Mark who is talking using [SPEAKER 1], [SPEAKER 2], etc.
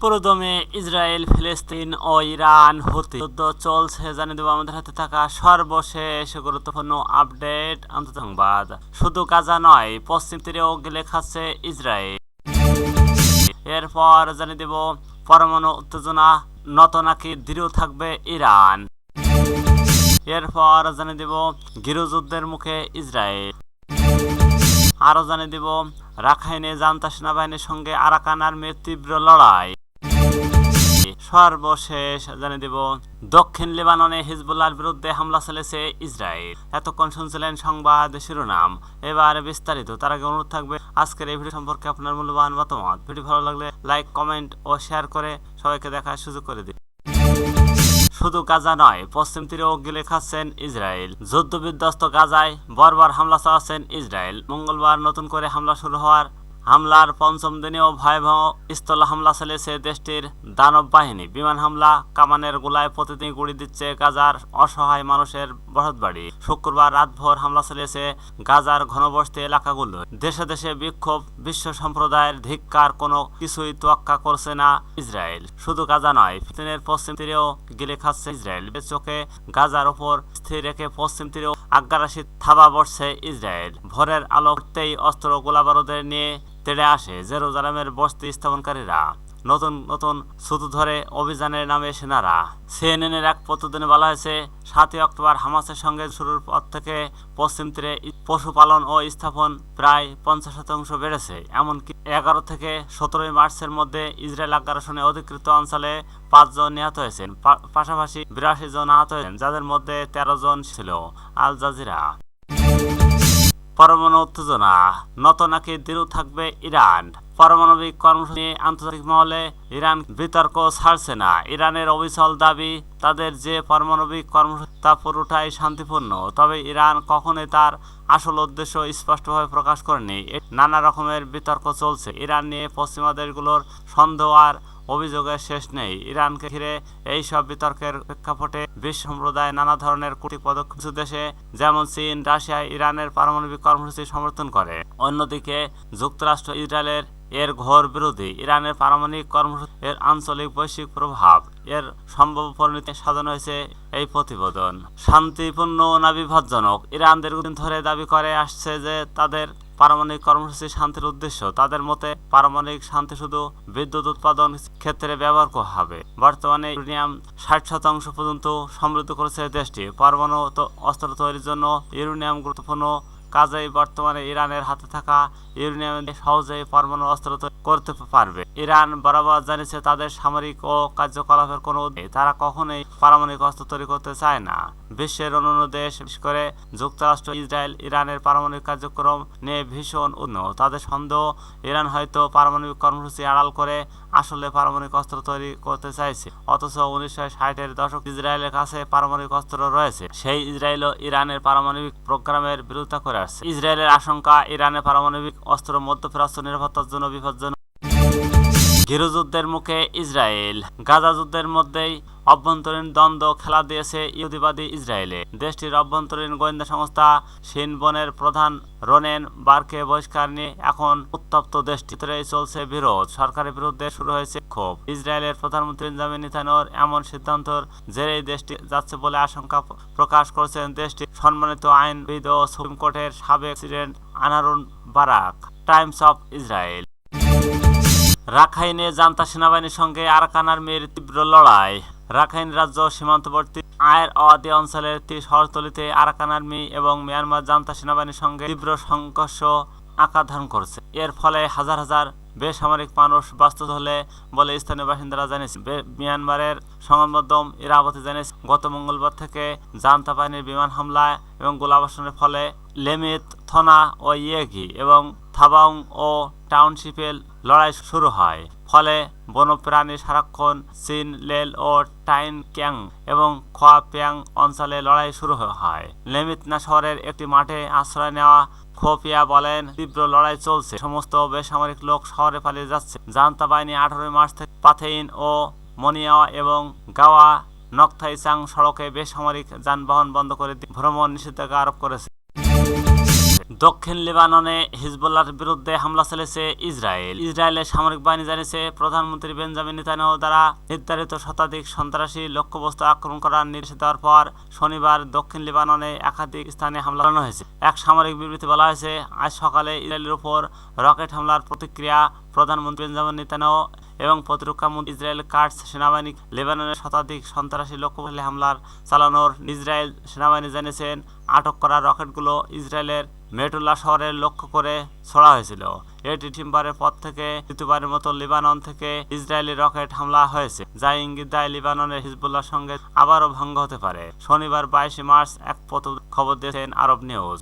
[SPEAKER 1] পুরোদমে ইসরায়েল, ফিলিস্তিন ও ইরান হতে যুদ্ধ চলছে। জানিয়ে দেবো, আমাদের হাতে থাকা সর্বশেষ গুরুত্বপূর্ণ আপডেট আন্তর্জাতিক সংবাদ শুধু গাজা নয়, পশ্চিম তীরেও গেলে খাচ্ছে ইসরায়েল। এরপর জানিয়ে দেব, পরমাণু উত্তেজনা নত নাকি দৃঢ় থাকবে ইরান? এরপর জানিয়ে দেব গৃহযুদ্ধের মুখে ইসরায়েল। আরও জানিয়ে দেব, রাখাইনে জান্তা সেনাবাহিনীর সঙ্গে আরাকান আর্মির তীব্র লড়াই। সর্বশেষ জানিয়ে দেব, দক্ষিণ লেবাননে হিজবুল্লাহর বিরুদ্ধে হামলা চালিয়েছে ইসরায়েল। এতক্ষণ শুনছিলেন সংবাদ শিরোনাম। এবার বিস্তারিত, তার আগে অনুরোধ থাকবে, আজকের এই ভিডিও সম্পর্কে আপনার মূল্যবান মতামত। ভিডিও ভালো লাগলে লাইক, কমেন্ট ও শেয়ার করে সবাইকে দেখার সুযোগ করে দিন। শুধু গাজা নয়, পশ্চিম তীরেও গিলে খাচ্ছেন ইসরায়েল। যুদ্ধ বিধ্বস্ত গাজায় বরবার হামলা চালাচ্ছেন ইসরায়েল। মঙ্গলবার নতুন করে হামলা শুরু হওয়ার হামলার পঞ্চম দিনেও ভয়াবহ স্থল হামলা চালিয়েছে দেশটির দানব বাহিনী। বিমান হামলা কামানের গোলায় প্রতিদিন গুড়ি দিচ্ছে গাজার অসহায় মানুষের বসতবাড়ি শুক্রবার রাতভর হামলা চালিয়েছে গাজার ঘনবসতি এলাকাগুলো। দেশে দেশে বিক্ষোভ, বিশ্ব সম্প্রদায়ের ধিক্কার কোনো কিছুই তোয়াক্কা করছে না ইসরায়েল। শুধু গাজা নয়, ফিলিস্তিনের পশ্চিম তীরেও গিলে খাচ্ছে ইসরায়েল। চোখে গাজার ওপর স্থির রেখে পশ্চিম তীরেও আগ্রাসী থাবা বসছে ইসরায়েল। ভোরের আলো অস্ত্র গোলাবারুদের নিয়ে তেড়ে আসে জেরুজালেমের বস্তি স্থাপনকারীরা। নতুন নতুন সুতো ধরে অভিযানের নামে সেনারা। সিএনএনের এক প্রতিদিনে বলা হয়েছে, সাতই অক্টোবর হামাসের সঙ্গে শুরুর পর থেকে পশ্চিম তীরে পশুপালন ও স্থাপন প্রায় পঞ্চাশ শতাংশ বেড়েছে। এমনকি এগারো থেকে সতেরোই মার্চের মধ্যে ইসরায়েল আগ্রাসনে অধিকৃত অঞ্চলে পাঁচজন নিহত হয়েছেন। পাশাপাশি বিরাশি জন আহত হয়েছেন, যাদের মধ্যে তেরো জন ছিল। আল জাজিরা পরমাণু উত্তেজনা নত নাকি দৃঢ় থাকবে ইরান। পারমাণবিক কর্মসূচি নিয়ে আন্তর্জাতিক মহলে ইরান বিতর্ক ছাড়ছে না। ইরানের অবিচল দাবি, তাদের যে পারমাণবিক কর্মসূচি তা পুরোটাই শান্তিপূর্ণ। তবে ইরান কখনোই তার আসল উদ্দেশ্য স্পষ্টভাবে প্রকাশ করেনি। নানা রকমের বিতর্ক চলছে। ইরান নিয়ে পশ্চিমা দেশগুলোর সন্দেহ আর অভিযোগের শেষ নেই। ইরানকে ঘিরে এই সব বিতর্কের প্রেক্ষাপটে বিশ্ব সম্প্রদায় নানা ধরনের কূটনৈতিক পদক্ষেপ দেশে, যেমন চীন, রাশিয়া, ইরানের পারমাণবিক কর্মসূচি সমর্থন করে। অন্যদিকে, যুক্তরাষ্ট্র ইসরায়েলের এর ঘোর বিরোধী ইরানের পারমাণবিক কর্মসূচি এর আঞ্চলিক বৈশ্বিক প্রভাব, এর সম্ভব পরিণতি সাজানো হয়েছে এই প্রতিবেদন। শান্তিপূর্ণ না বিপজ্জনক ইরান দীর্ঘদিন ধরে দাবি করে আসছে যে তাদের পারমাণবিক কর্মসূচি শান্তির উদ্দেশ্য। তাদের মতে, পারমাণবিক শান্তি শুধু বিদ্যুৎ উৎপাদন ক্ষেত্রে ব্যবহার করা হবে। বর্তমানে ইউরেনিয়াম ষাট শতাংশ পর্যন্ত সমৃদ্ধ করেছে দেশটি। পারমাণু অস্ত্র তৈরির জন্য ইউরেনিয়াম গুরুত্বপূর্ণ। কাজেই বর্তমানে ইরানের হাতে থাকা ইউরেনিয়াম সহজেই পারমাণু অস্ত্র তৈরি করতে পারবে। ইরান বরাবর জানিয়েছে তাদের সামরিক ও কার্যকলাপের কোনো তারা কখনোই পারমাণবিক অস্ত্র তৈরি করতে চায় না। বিশ্বের অন্যান্য দেশ, বিশেষ করে যুক্তরাষ্ট্র, ইসরায়েল, ইরানের পারমাণবিক কার্যক্রম নিয়ে ভীষণ উন্নত তাদের সন্দেহ, ইরান হয়তো পারমাণবিক কর্মসূচি আড়াল করে আসলে পারমাণবিক অস্ত্র তৈরি করতে চাইছে। অথচ উনিশশো ষাটের দশক ইসরায়েলের কাছে পারমাণবিক অস্ত্র রয়েছে। সেই ইসরায়েল ও ইরানের পারমাণবিক প্রোগ্রামের বিরোধিতা করে আসছে। ইসরায়েলের আশঙ্কা, ইরানের পারমাণবিক অস্ত্র মধ্যপ্রাচ্য নিরাপত্তার জন্য বিপজ্জনক। গৃহযুদ্ধের মুখে ইসরায়েল। গাজা যুদ্ধের মধ্যেই অভ্যন্তরীণ দ্বন্দ্ব খেলা দিয়েছে ইহুদিবাদী ইসরায়েলে। দেশটির অভ্যন্তরীণ গোয়েন্দা সংস্থা সিনবনের প্রধান রোনেন বারকে বহিষ্কার নিয়ে এখন উত্তপ্ত দেশটি। ভিতরেই চলছে বিরোধ। সরকারের বিরুদ্ধে শুরু হয়েছে ক্ষোভ। ইসরায়েলের প্রধানমন্ত্রী বেঞ্জামিন নেতানিয়াহুর এমন সিদ্ধান্তর জেরেই দেশটি যাচ্ছে বলে আশঙ্কা প্রকাশ করেছেন দেশটির সম্মানিত আইনবিদ ও সুপ্রিম কোর্টের সাবেক president Aharon Barak. Times of Israel. রাখাইনে জান্তা সেনাবাহিনীর সঙ্গে আরাকান আর্মির তীব্র লড়াই। রাখাইন রাজ্য সীমান্তবর্তী আয়ের অদি অঞ্চলের শহরতলিতে আরাকান আর্মি এবং মিয়ানমার জান্তা সেনাবাহিনীর সঙ্গে তীব্র সংঘর্ষ আকার ধারণ করছে। এর ফলে হাজার হাজার বেসামরিক মানুষ বাস্তুত হলে বলে স্থানীয় বাসিন্দারা জানিয়েছে মিয়ানমারের সংবাদ মাধ্যম ইরাবতী জানিয়েছে, গত মঙ্গলবার থেকে জান্তা বাহিনীর বিমান হামলা এবং গোলাবর্ষণের ফলে লেমিত, থনা ও ইয়েগি এবং থাবাং ও টাউনশিপের লড়াই শুরু হয়। ফলে বন্যপ্রাণী সারাক্ষণ, চীন, লেল ও টাইন ক্যাং এবং খোয়া প্যাং অঞ্চলে লড়াই শুরু হয়। লেমিতনা শহরের একটি মাঠে আশ্রয় নেওয়া খোপিয়া বলেন, তীব্র লড়াই চলছে। সমস্ত বেসামরিক লোক শহরে পালিয়ে যাচ্ছে। জান্তা বাহিনী আঠারোই মার্চ থেকে পাথেইন ও মনিয়া এবং গাওয়া নকথাইচাং সড়কে বেসামরিক যানবাহন বন্ধ করে ভ্রমণ নিষেধাজ্ঞা আরোপ করেছে। দক্ষিণ লেবাননে হিজবুল্লাহর বিরুদ্ধে হামলা চালিয়েছে ইসরায়েল। ইসরায়েলের সামরিক বাহিনী জানিয়েছে, প্রধানমন্ত্রী বেঞ্জামিন নেতানিয়াহু দ্বারা নির্ধারিত শতাধিক সন্ত্রাসী লক্ষ্যবস্তু আক্রমণ করার নির্দেশ দেওয়ার পর শনিবার দক্ষিণ লেবাননে একাধিক স্থানে হামলা চালানো হয়েছে। এক সামরিক বিবৃতি বলা হয়েছে, আজ সকালে ইসরায়েলের উপর রকেট হামলার প্রতিক্রিয়া প্রধানমন্ত্রী বেঞ্জামিন নেতানিয়াহু এবং প্রতিরক্ষা মন্ত্রী ইসরায়েল কার্ডস সেনাবাহিনী লেবাননের শতাধিক সন্ত্রাসী লক্ষ্যবস্তু হামলার চালানোর ইসরায়েল সেনাবাহিনী জানিয়েছেন, আটক করা রকেটগুলো ইসরায়েলের মেটুল্লা শহরের লক্ষ্য করে ছড়া হয়েছিল। এটি ডিসেম্বরের পর থেকে দ্বিতীয়বারের মতো লিবানন থেকে ইসরায়েলি রকেট হামলা হয়েছে, যা ইঙ্গিত দেয় লিবাননের হিজবুল্লাহর সঙ্গে আবারও ভঙ্গ হতে পারে। শনিবার বাইশে মার্চ এক প্রত খবর দিয়েছেন আরব নিউজ।